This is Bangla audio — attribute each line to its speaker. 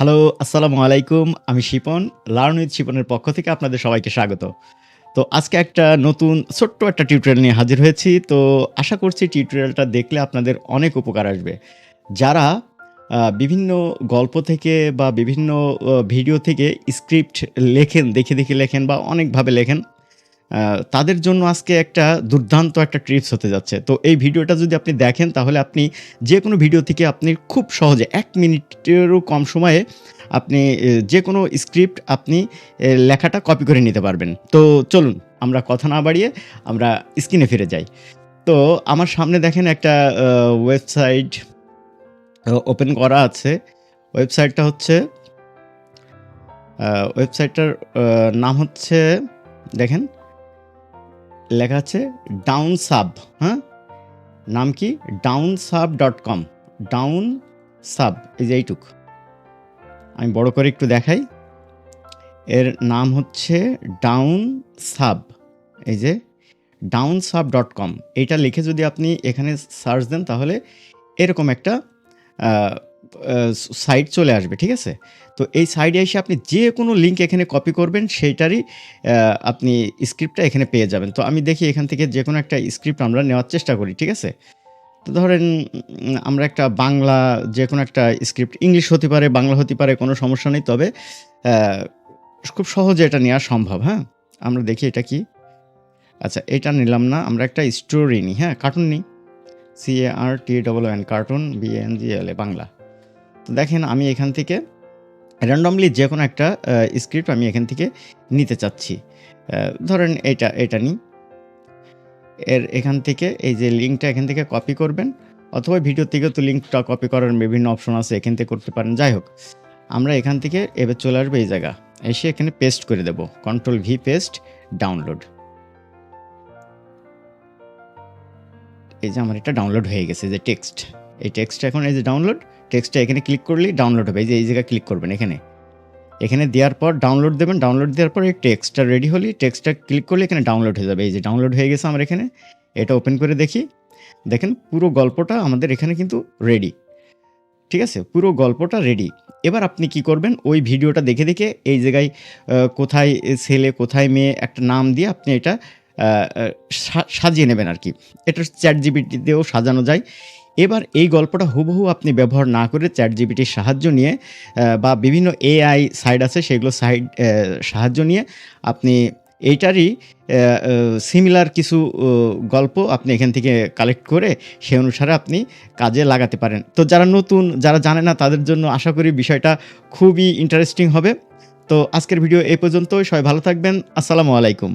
Speaker 1: হ্যালো, আসসালামু আলাইকুম। আমি শিপন। লার্ন উইথ শিপনের পক্ষ থেকে আপনাদের সবাইকে স্বাগত। তো আজকে একটা নতুন ছোট্ট একটা টিউটোরিয়াল নিয়ে হাজির হয়েছি। তো আশা করছি টিউটোরিয়ালটা দেখলে আপনাদের অনেক উপকার আসবে। যারা বিভিন্ন গল্প থেকে বা বিভিন্ন ভিডিও থেকে স্ক্রিপ্ট লেখেন, দেখে, দেখে লেখেন বা অনেকভাবে লেখেন, তাদের জন্য আজকে একটা দুর্দান্ত একটা ট্রিপস হতে যাচ্ছে। তো এই ভিডিওটা যদি আপনি দেখেন, তাহলে আপনি যে কোনো ভিডিও থেকে আপনি খুব সহজে এক মিনিটেরও কম সময়ে আপনি যে কোনো স্ক্রিপ্ট আপনি লেখাটা কপি করে নিতে পারবেন। তো চলুন, আমরা কথা না বাড়িয়ে আমরা স্ক্রিনে ফিরে যাই। তো আমার সামনে দেখেন একটা ওয়েবসাইট ওপেন করা আছে। ওয়েবসাইটটা হচ্ছে ওয়েবসাইটটার নাম হচ্ছে, দেখেন লেখা আছে ডাউন সাব, হ্যাঁ? নাম কি? Down sub dot com down sub এই যে এইটুক। আমি বড় করে একটু দেখাই। এর নাম হচ্ছে ডাউন সাব। এই যে ডাউন সাব ডট কম এইটা লিখে যদি আপনি এখানে সার্চ দেন তাহলে এরকম একটা সাইট চলে আসবে। ঠিক আছে? তো এই সাইডে এসে আপনি যে কোনো লিঙ্ক এখানে কপি করবেন সেইটারই আপনি স্ক্রিপ্টটা এখানে পেয়ে যাবেন। তো আমি দেখি এখান থেকে যে কোনো একটা স্ক্রিপ্ট আমরা নেওয়ার চেষ্টা করি। ঠিক আছে? তো ধরেন আমরা একটা বাংলা যে কোনো একটা স্ক্রিপ্ট ইংলিশ হতে পারে, বাংলা হতে পারে কোনো সমস্যা নেই। তবে খুব সহজে এটা নেওয়া সম্ভব, হ্যাঁ? আমরা দেখি এটা কি? আচ্ছা এটা নিলাম না। আমরা একটা স্টোরি নিই, হ্যাঁ? কার্টুন নিই। C-A-R-T-O-O-N cartoon B-A-N-G-L-A Bangla. তো দেখেন আমি এখান থেকে র্যান্ডমলি যে কোনো একটা স্ক্রিপ্ট আমি এখান থেকে নিতে চাচ্ছি। ধরেন এটা, এটা নিই। এর এখান থেকে এই যে লিঙ্কটা এখান থেকে কপি করবেন অথবা ভিডিও থেকেও তো লিঙ্কটা কপি করার বিভিন্ন অপশন আছে। এখান থেকে করতে পারেন। যাই হোক, আমরা এখান থেকে এবার চলে আসব এই জায়গা। এসে এখানে পেস্ট করে দেব। Control V paste download. এই যে আমার এটা ডাউনলোড হয়ে গেছে যে টেক্সট। এই টেক্সটটা এখন এই যে ডাউনলোড, টেক্সটটা এখানে ক্লিক করলেই ডাউনলোড হবে। এই যে এই জায়গায় ক্লিক করবেন এখানে। এখানে দেওয়ার পর ডাউনলোড দেবেন। ডাউনলোড দেওয়ার পর এই টেক্সটটা রেডি হলেই টেক্সটটা ক্লিক করলে এখানে ডাউনলোড হয়ে যাবে। এই যে ডাউনলোড হয়ে গেছে আমার এখানে। এটা ওপেন করে দেখি। দেখেন পুরো গল্পটা আমাদের এখানে কিন্তু রেডি। ঠিক আছে? পুরো গল্পটা রেডি। এবার আপনি কি করবেন ওই ভিডিওটা দেখে, দেখে এই জায়গায় কোথায় ছেলে, কোথায় মেয়ে একটা নাম দিয়ে আপনি এটা সাজিয়ে নেবেন আর কি এটা চ্যাট দিয়েও সাজানো যায়। এবার এই গল্পটা হুবহু আপনি ব্যবহার না করে চ্যাট জিবিটির সাহায্য নিয়ে বা বিভিন্ন এআই সাইড আছে সেগুলো সাইড সাহায্য নিয়ে আপনি এইটারই সিমিলার কিছু গল্প আপনি এখান থেকে কালেক্ট করে সে অনুসারে আপনি কাজে লাগাতে পারেন। তো যারা নতুন, যারা জানে না তাদের জন্য আশা করি বিষয়টা খুবই ইন্টারেস্টিং হবে। তো আজকের ভিডিও এই পর্যন্তই। সবাই ভালো থাকবেন। আসসালামু আলাইকুম।